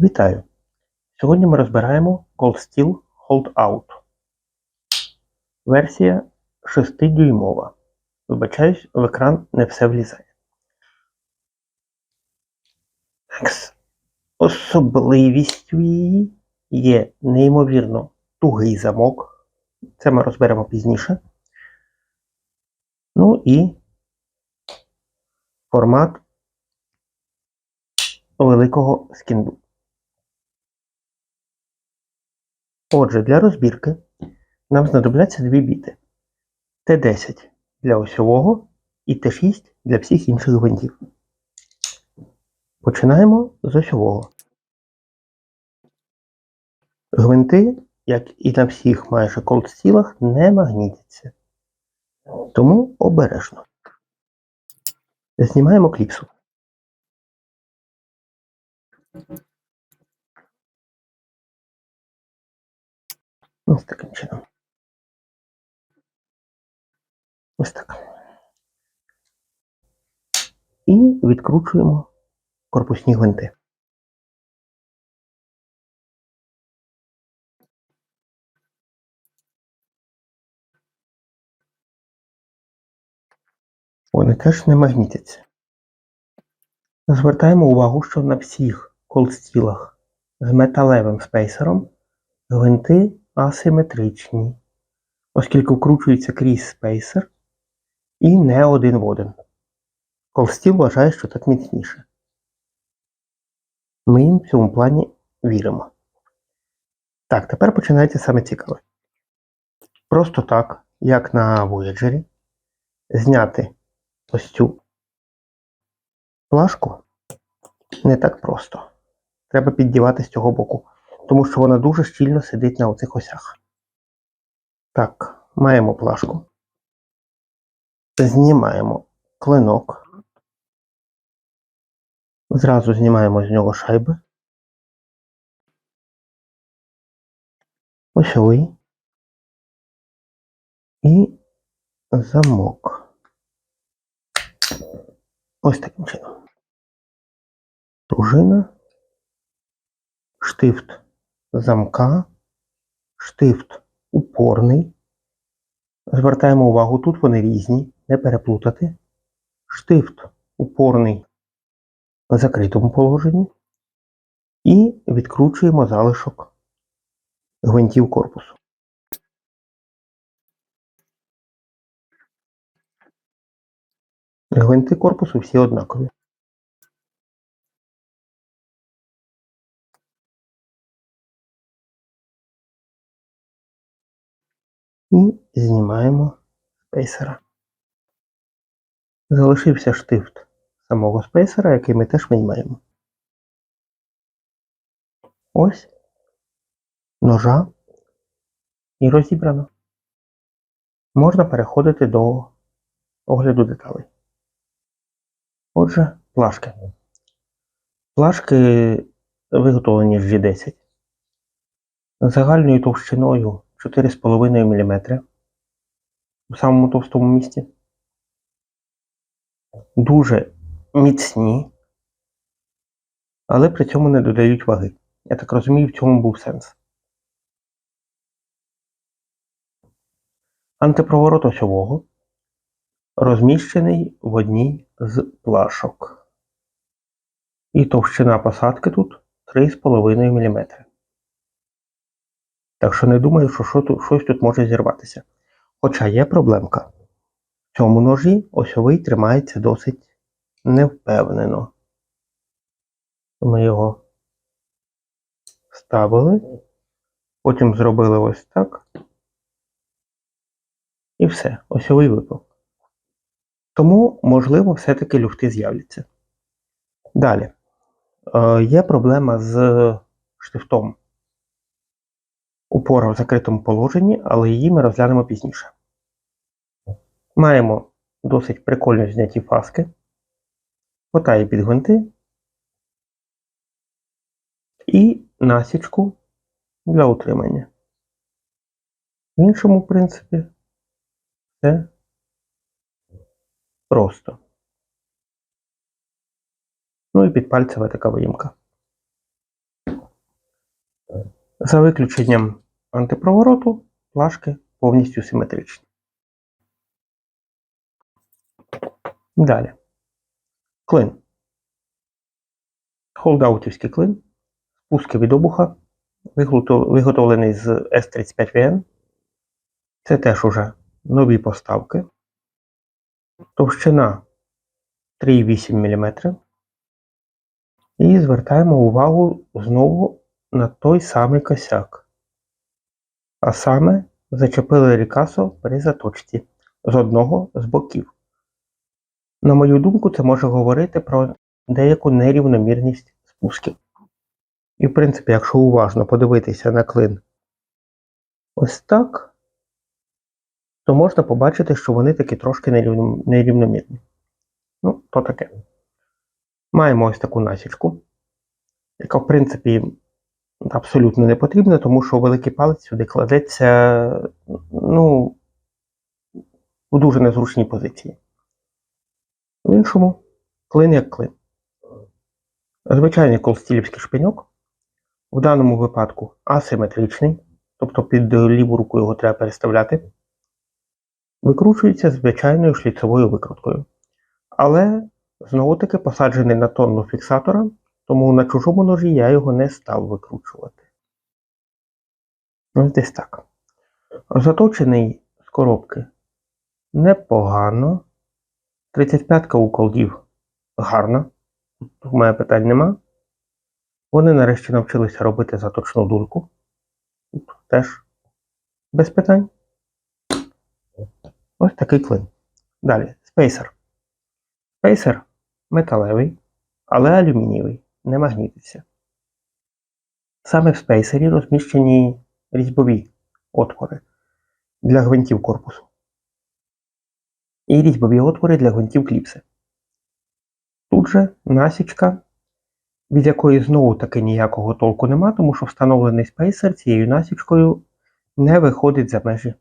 Вітаю! Сьогодні ми розбираємо Cold Steel Hold Out. Версія 6-дюймова. Вибачаюсь, в екран не все влізає. Особливістю її є неймовірно тугий замок. Це ми розберемо пізніше. Ну і формат великого скінду. Отже, для розбірки нам знадобляться дві біти. Т10 для осьового і Т6 для всіх інших гвинтів. Починаємо з осьового. Гвинти, як і на всіх майже колдстілах, не магнітяться. Тому обережно. Знімаємо кліпсу. Ось таким чином. Ось так. І відкручуємо корпусні гвинти. Вони теж не магнітяться. Звертаємо увагу, що на всіх колстілах з металевим спейсером гвинти асиметричні, оскільки вкручується крізь спейсер і не один в один. Колстіл вважає, що так міцніше. Ми їм в цьому плані віримо. Так, тепер починається саме цікаве. Просто так, як на Voyager, зняти ось цю плашку не так просто. Треба піддівати з цього боку, тому що вона дуже щільно сидить на оцих осях. Так, маємо плашку. Знімаємо клинок. Зразу знімаємо з нього шайби. Осьовий. І замок. Ось таким чином. Пружина, штифт замка, штифт упорний. Звертаємо увагу, тут вони різні, не переплутати. Штифт упорний в закритому положенні. І відкручуємо залишок гвинтів корпусу. Гвинти корпусу всі однакові. І знімаємо спейсера. Залишився штифт самого спейсера, який ми теж виймаємо. Ось ножа і розібрано. Можна переходити до огляду деталей. Отже, плашки. Плашки виготовлені з G10 загальною товщиною 4,5 мм у самому товстому місці. Дуже міцні, але при цьому не додають ваги. Я так розумію, в цьому був сенс. Антипроворот осьового розміщений в одній з плашок. І товщина посадки тут 3,5 мм. Так що не думаю, що щось тут може зірватися. Хоча є проблемка. В цьому ножі осьовий тримається досить невпевнено. Ми його ставили, потім зробили ось так. І все, осьовий випав. Тому, можливо, все-таки люфти з'являться. Далі. Е, Є проблема з штифтом. Упора в закритому положенні, але її ми розглянемо пізніше. Маємо досить прикольно зняті фаски, хватає під гвинти і насічку для утримання. В іншому, в принципі, все просто. Ну і підпальцева така виїмка. За виключенням антипровороту, плашки повністю симетричні. Далі. Клин. Холдаутівський клин. Спуски від обуха. Виготовлений з S35VN. Це теж уже нові поставки. Товщина 3,8 мм. І звертаємо увагу знову на той самий косяк. А саме зачепили рікасо при заточці з одного з боків. На мою думку, це може говорити про деяку нерівномірність спусків. І, в принципі, якщо уважно подивитися на клин ось так, то можна побачити, що вони такі трошки нерівномірні. Ну, то таке. Маємо ось таку насічку, яка, в принципі, абсолютно не потрібна, тому що великий палець сюди кладеться ну, в дуже незручній позиції. В іншому клин як клин. Звичайний колстілівський шпиньок. В даному випадку асиметричний, тобто під ліву руку його треба переставляти. Викручується звичайною шліцевою викруткою. Але знову таки посаджений на тонну фіксатора, тому на чужому ножі я його не став викручувати. Ось десь так. Заточений з коробки непогано. 35-ка у колдів гарна. Тут у мене питань нема. Вони нарешті навчилися робити заточну дульку. Тут теж без питань. Ось такий клин. Далі, спейсер. Спейсер металевий, але алюмінієвий, не магнітиться. Саме в спейсері розміщені різьбові отвори для гвинтів корпусу. І різьбові отвори для гвинтів кліпси. Тут же насічка, від якої знову таки ніякого толку нема, тому що встановлений спейсер цією насічкою не виходить за межі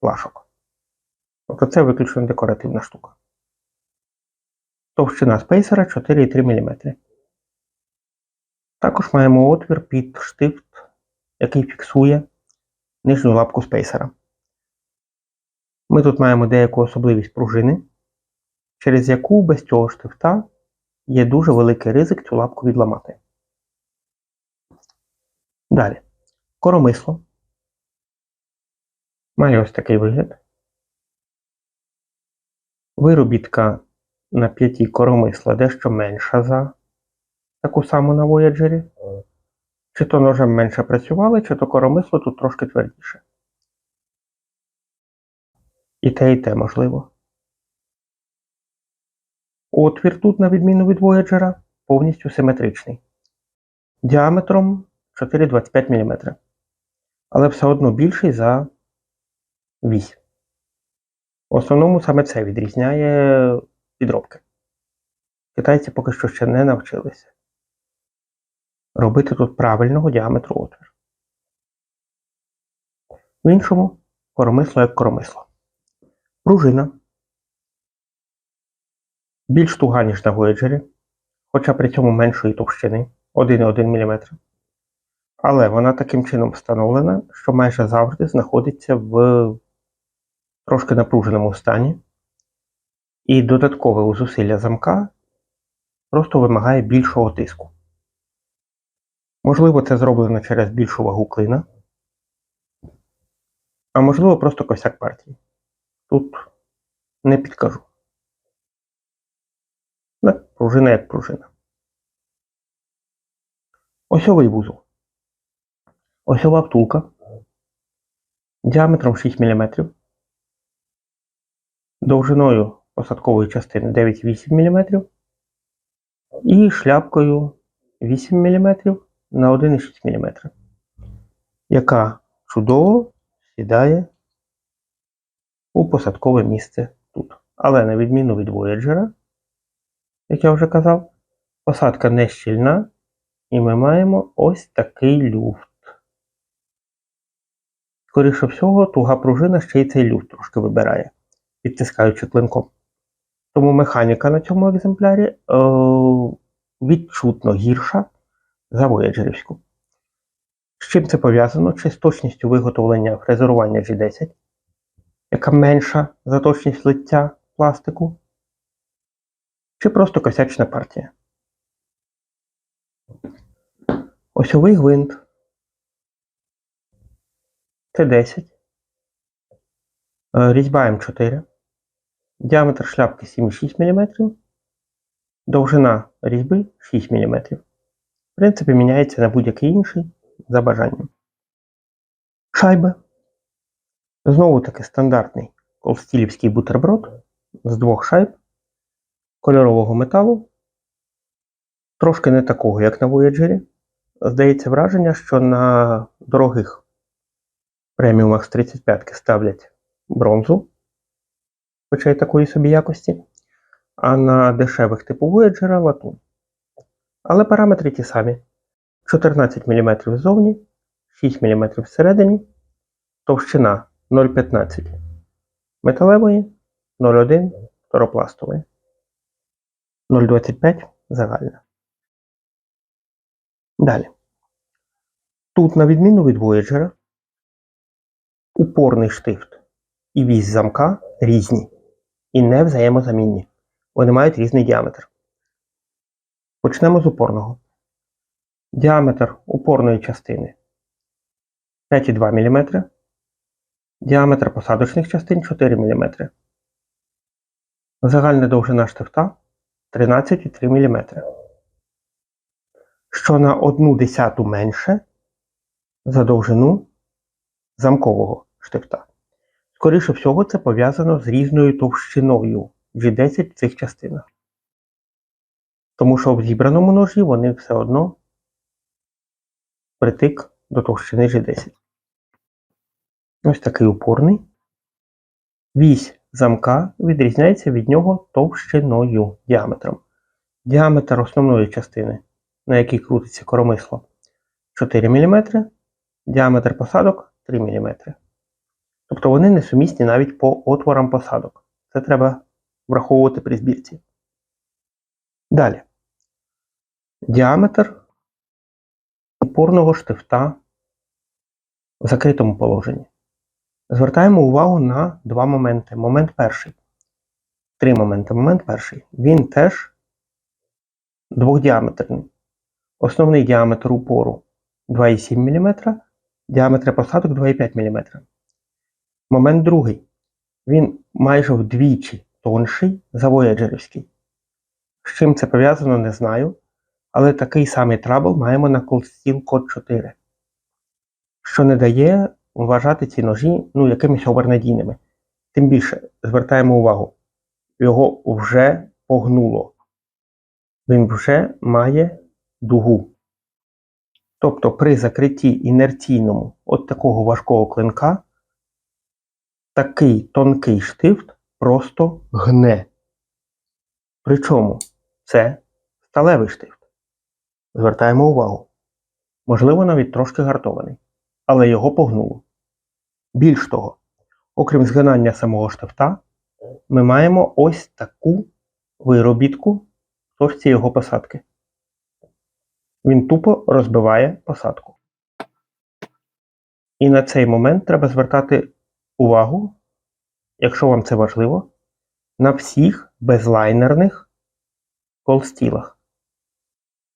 плашок. Тобто це виключно декоративна штука. Товщина спейсера 4,3 мм. Також маємо отвір під штифт, який фіксує нижню лапку спейсера. Ми тут маємо деяку особливість пружини, через яку без цього штифта є дуже великий ризик цю лапку відламати. Далі. Коромисло. Має ось такий вигляд. Виробітка на п'ятій коромисла дещо менша за таку саму на Voyager. Чи то ножем менше працювали, чи то коромисло тут трошки твердіше. І те, і те можливо. Отвір тут, на відміну від Voyager, повністю симетричний. Діаметром 4,25 мм. Але все одно більший за вісь. В основному саме це відрізняє підробки. Китайці поки що ще не навчилися робити тут правильного діаметру отвір. В іншому коромисло як коромисло. Пружина більш туга, ніж на Voyager, хоча при цьому меншої товщини 1,1 мм. Але вона таким чином встановлена, що майже завжди знаходиться в трошки напруженому стані, і додаткове зусилля замка просто вимагає більшого тиску. Можливо, це зроблено через більшу вагу клина, а можливо, просто косяк партії. Тут не підкажу. Так, пружина як пружина. Осьовий вузол. Осьова втулка діаметром 6 мм, довжиною посадкової частини 9,8 мм і шляпкою 8 мм на 1,6 мм, яка чудово сідає у посадкове місце тут. Але на відміну від Voyager, як я вже казав, посадка не щільна, і ми маємо ось такий люфт. Скоріше всього, туга пружина ще й цей люфт трошки вибирає, підтискаючи клинком. Тому механіка на цьому екземплярі е, відчутно гірша за Voyagerівську. З чим це пов'язано? Чи з точністю виготовлення фрезерування G10, яка менша за точність лиття пластику, чи просто косячна партія. Осьовий гвинт Т10, е, різьба М4, діаметр шляпки 7,6 мм, довжина різьби 6 мм. Принципі, міняється на будь-який інший за бажанням. Шайби. Знову таки стандартний колстілівський бутерброд з двох шайб кольорового металу. Трошки не такого, як на Voyager. Здається враження, що на дорогих преміумах з 35 ставлять бронзу, хоча й такої собі якості, а на дешевих типу Voyager латунь. Але параметри ті самі: 14 мм ззовні, 6 мм всередині, товщина 0,15 металевої, 0,1 торопластової, 0,25 загальна. Далі. Тут, на відміну від Voyager, упорний штифт і вісь замка різні і не взаємозамінні. Вони мають різний діаметр. Почнемо з упорного. Діаметр упорної частини 5,2 мм. Діаметр посадочних частин 4 мм. Загальна довжина штифта 13,3 мм. Що на 1 десяту менше за довжину замкового штифта. Скоріше всього, це пов'язано з різною товщиною G10 в цих частинах. Тому що в зібраному ножі вони все одно притик до товщини G10. Ось такий упорний. Вісь замка відрізняється від нього товщиною діаметром. Діаметр основної частини, на якій крутиться коромисло, 4 мм, діаметр посадок 3 мм. Тобто вони несумісні навіть по отворам посадок. Це треба враховувати при збірці. Далі. Діаметр опорного штифта в закритому положенні. Звертаємо увагу на два моменти. Момент перший. Три моменти. Момент перший. Він теж двохдіаметрний. Основний діаметр упору 2,7 мм, діаметр посадок 2,5 мм. Момент другий. Він майже вдвічі тонший за вояджерівський. З чим це пов'язано, не знаю. Але такий самий трабл маємо на Steel Code 4, що не дає вважати ці ножі ну, якимись овернадійними. Тим більше звертаємо увагу, його вже погнуло. Він вже має дугу. Тобто при закритті інерційному от такого важкого клинка такий тонкий штифт просто гне. Причому це сталевий штифт. Звертаємо увагу. Можливо, навіть трошки гартований, але його погнуло. Більш того, окрім згинання самого штифта, ми маємо ось таку виробітку в точці його посадки. Він тупо розбиває посадку. І на цей момент треба звертати увагу, якщо вам це важливо, на всіх безлайнерних колстілах.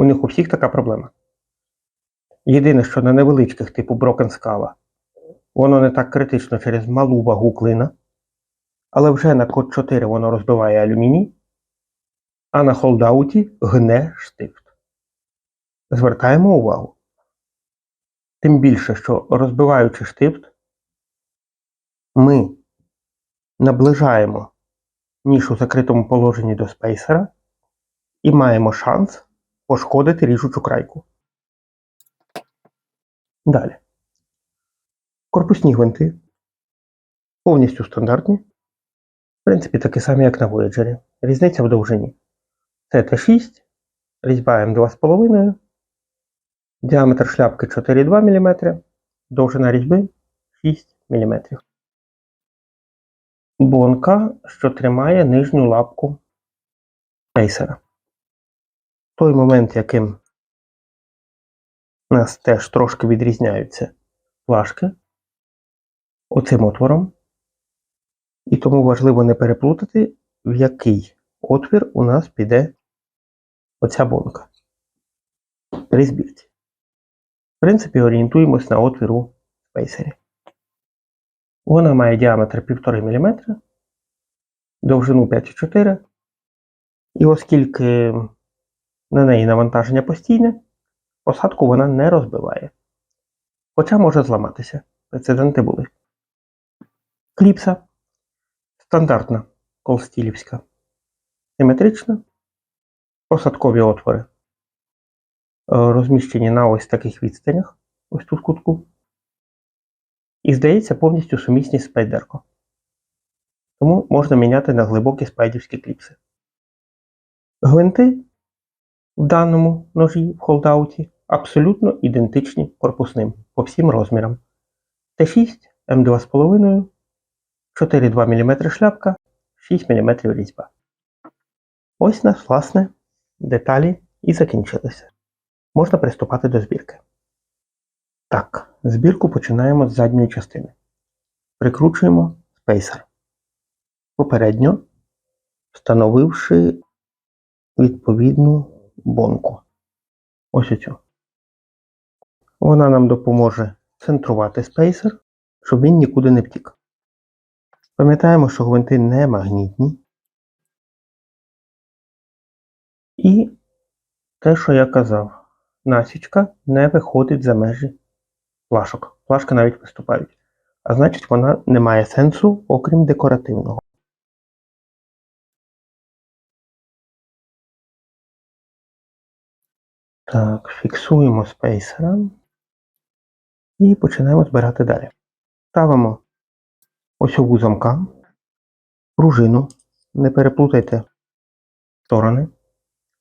У них у всіх така проблема. Єдине, що на невеличких типу Scala воно не так критично через малу вагу клина, але вже на код 4 воно розбиває алюміній, а на холдауті гне штифт. Звертаємо увагу. Тим більше, що розбиваючи штифт, ми наближаємо ніж у закритому положенні до спейсера і маємо шанс пошкодити ріжучу крайку. Далі. Корпусні гвинти. Повністю стандартні. В принципі, такі самі, як на Voyager. Різниця в довжині. Це Т6, різьба М2,5, діаметр шляпки 4,2 мм, довжина різьби 6 мм. Бонка, що тримає нижню лапку пейсера той момент, яким нас теж трошки відрізняються плашки оцим отвором. І тому важливо не переплутати, в який отвір у нас піде оця бонка при збірці. В принципі, орієнтуємось на отвір у спейсері. Вона має діаметр 1,5 мм, довжину 5,4 і оскільки на неї навантаження постійне, посадку вона не розбиває. Хоча може зламатися. Прецеденти були. Кліпса стандартна колстілівська. Симетрична. Посадкові отвори е, розміщені на ось таких відстанях, ось тут кутку. І здається повністю сумісні з спайдерко. Тому можна міняти на глибокі спайдівські кліпси. Гвинти в даному ножі в холдауті абсолютно ідентичні корпусним по всім розмірам. Т6, М2,5, 4,2 мм шляпка, 6 мм різьба. Ось нас, власне, деталі і закінчилися. Можна приступати до збірки. Так, збірку починаємо з задньої частини. Прикручуємо спейсер. Попередньо встановивши відповідну бонку. Ось оцю. Вона нам допоможе центрувати спейсер, щоб він нікуди не втік. Пам'ятаємо, що гвинти не магнітні. І те, що я казав, насічка не виходить за межі плашок. Плашки навіть виступають. А значить, вона не має сенсу, окрім декоративного. Так, фіксуємо спейсером і починаємо збирати далі. Ставимо осьову замка, пружину, не переплутайте сторони.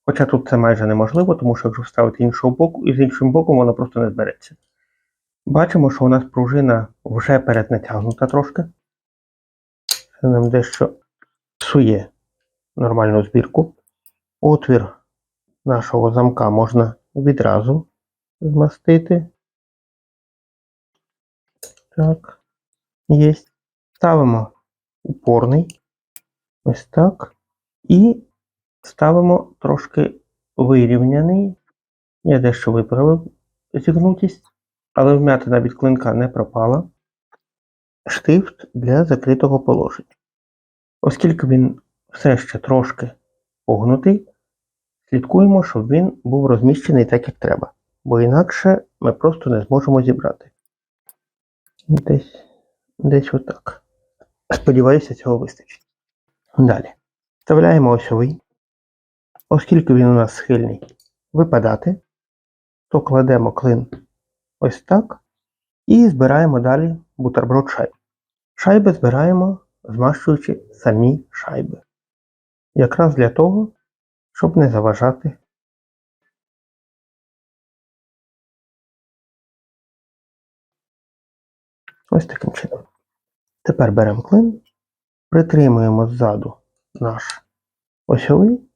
Хоча тут це майже неможливо, тому що якщо вставити іншого боку, і з іншим боком воно просто не збереться. Бачимо, що у нас пружина вже переднатягнута трошки. Це нам дещо псує нормальну збірку. Отвір нашого замка можна відразу змастити. Так, є. Ставимо упорний. Ось так. І ставимо трошки вирівняний. Я дещо виправив зігнутість, але вмятина від клинка не пропала. Штифт для закритого положення. Оскільки він все ще трошки погнутий, слідкуємо, щоб він був розміщений так, як треба, бо інакше ми просто не зможемо зібрати. Десь, десь отак. Сподіваюся, цього вистачить. Далі. Вставляємо осьовий. Оскільки він у нас схильний випадати, то кладемо клин ось так і збираємо далі бутерброд шайб. Шайби збираємо, змащуючи самі шайби. Якраз для того, щоб не заважати. Ось таким чином. Тепер беремо клин, притримуємо ззаду наш осьовий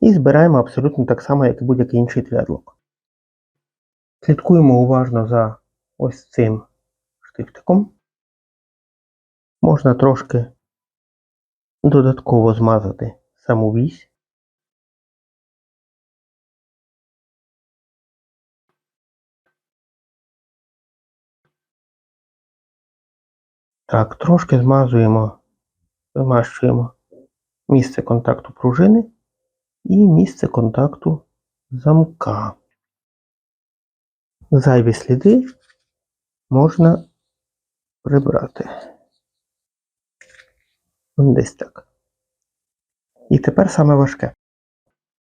і збираємо абсолютно так само, як і будь-який інший твіадлок. Слідкуємо уважно за ось цим штифтиком. Можна трошки додатково змазати саму вісь. Так, трошки змазуємо, змащуємо місце контакту пружини і місце контакту замка. Зайві сліди можна прибрати. Десь так. І тепер саме важке.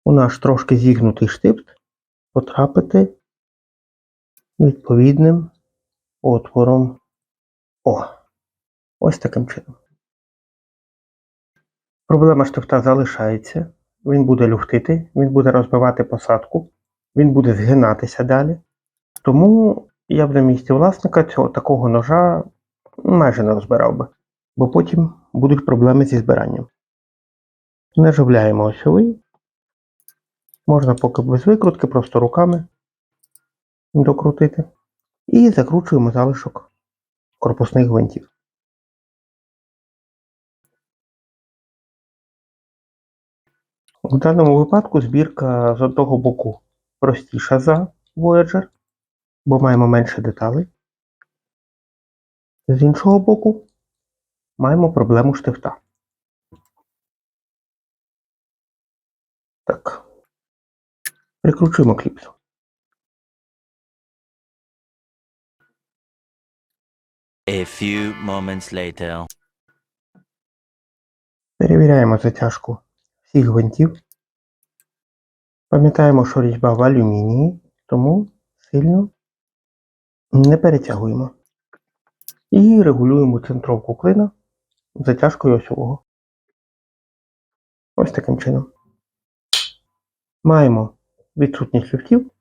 У наш трошки зігнутий штифт потрапити відповідним отвором. О! Ось таким чином. Проблема штифта залишається. Він буде люфтити, він буде розбивати посадку, він буде згинатися далі. Тому я б на місці власника цього такого ножа майже не розбирав би, бо потім будуть проблеми зі збиранням. Наживляємо осьовий. Можна поки без викрутки, просто руками докрутити. І закручуємо залишок корпусних гвинтів. У даному випадку збірка з одного боку простіша за Voyager, бо маємо менше деталей. З іншого боку, маємо проблему штифта. Так. Прикручуємо кліпсу. A few moments later. Перевіряємо затяжку всіх гвинтів. Пам'ятаємо, що різьба в алюмінії, тому сильно не перетягуємо. І регулюємо центровку клина затяжкою осьового. Ось таким чином. Маємо відсутність люфтів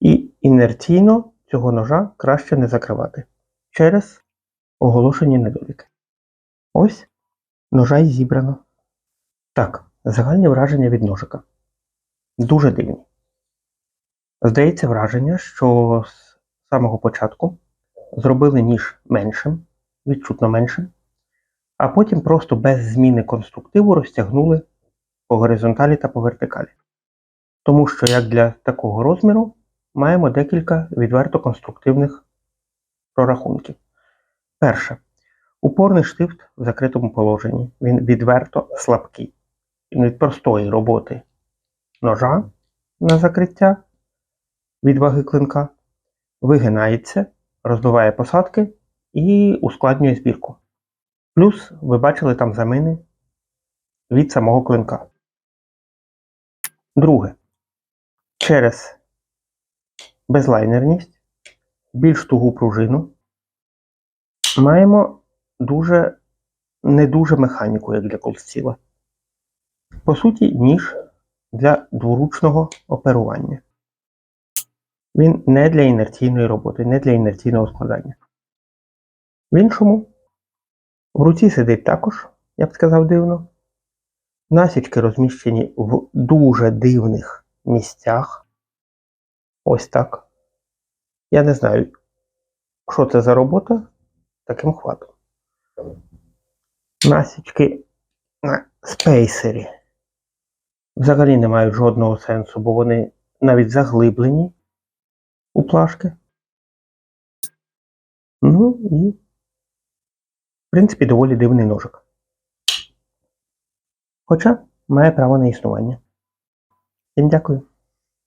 і інерційно цього ножа краще не закривати через оголошені недоліки. Ось ножа й зібрано. Так, загальні враження від ножика. Дуже дивні. Здається враження, що з самого початку зробили ніж меншим, відчутно меншим, а потім просто без зміни конструктиву розтягнули по горизонталі та по вертикалі. Тому що, як для такого розміру, маємо декілька відверто конструктивних прорахунків. Перше. Упорний штифт в закритому положенні. Він відверто слабкий. Від простої роботи ножа на закриття від ваги клинка вигинається, розбиває посадки і ускладнює збірку. Плюс ви бачили там замини від самого клинка. Друге. Через безлайнерність, більш тугу пружину маємо дуже не дуже механіку, як для колстіла. По суті, ніж для дворучного оперування. Він не для інерційної роботи, не для інерційного складання. В іншому, в руці сидить також, я б сказав, дивно. Насічки розміщені в дуже дивних місцях. Ось так. Я не знаю, що це за робота таким хватом. Насічки на спейсері взагалі не мають жодного сенсу, бо вони навіть заглиблені у плашки. Ну і, в принципі, доволі дивний ножик. Хоча має право на існування. Всім дякую.